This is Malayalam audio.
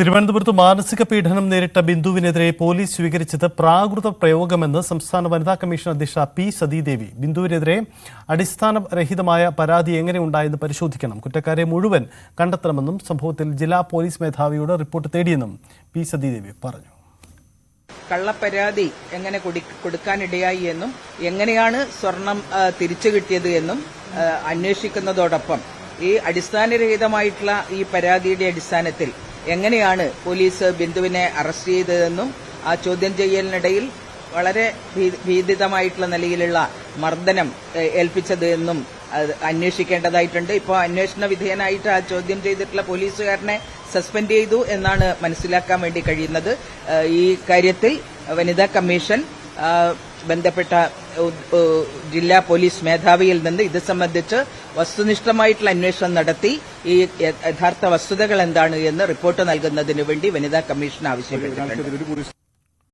തിരുവനന്തപുരത്ത് മാനസിക പീഡനം നേരിട്ട ബിന്ദുവിനെതിരെ പോലീസ് സ്വീകരിച്ചത് പ്രാകൃത പ്രയോഗമെന്ന് സംസ്ഥാന വനിതാ കമ്മീഷൻ അധ്യക്ഷ പി സതീദേവി. ബിന്ദുവിനെതിരെ അടിസ്ഥാനരഹിതമായ പരാതി എങ്ങനെ ഉണ്ടായെന്ന് പരിശോധിക്കണം. കുറ്റക്കാരെ മുഴുവൻ കണ്ടെത്തണമെന്നും സംഭവത്തിൽ ജില്ലാ പോലീസ് മേധാവിയോട് റിപ്പോർട്ട് തേടിയെന്നും പി സതീദേവി പറഞ്ഞു. കള്ളപ്പരാതി എങ്ങനെ കൊടു- കൊടുക്കാനിടയായി എന്നും എങ്ങനെയാണ് സ്വർണം തിരിച്ചു കിട്ടിയത് എന്നും അന്വേഷിക്കുന്നതോടൊപ്പം ഈ അടിസ്ഥാനരഹിതമായിട്ടുള്ള ഈ പരാതിയുടെ അടിസ്ഥാനത്തിൽ എങ്ങനെയാണ് പോലീസ് ബിന്ദുവിനെ അറസ്റ്റ് ചെയ്തതെന്നും ആ ചോദ്യം ചെയ്യലിനിടയിൽ വളരെ ഭീതിതമായിട്ടുള്ള നിലയിലുള്ള മർദ്ദനം ഏൽപ്പിച്ചത് എന്നും അന്വേഷിക്കേണ്ടതായിട്ടുണ്ട്. ഇപ്പോൾ അന്വേഷണ വിധേയനായിട്ട് ആ ചോദ്യം ചെയ്തിട്ടുള്ള പോലീസുകാരനെ സസ്പെൻഡ് ചെയ്തു എന്നാണ് മനസ്സിലാക്കാൻ വേണ്ടി കഴിയുന്നത്. ഈ കാര്യത്തിൽ വനിതാ കമ്മീഷൻ ബന്ധപ്പെട്ട ജില്ലാ പോലീസ് മേധാവിയിൽ നിന്ന് ഇത് സംബന്ധിച്ച് വസ്തുനിഷ്ഠമായിട്ടുള്ള അന്വേഷണം നടത്തി. ഈ യഥാർത്ഥ വസ്തുതകൾ എന്താണ് എന്ന് റിപ്പോർട്ട് നൽകുന്നതിന് വേണ്ടി വനിതാ കമ്മീഷൻ ആവശ്യപ്പെട്ടിട്ടുണ്ട്.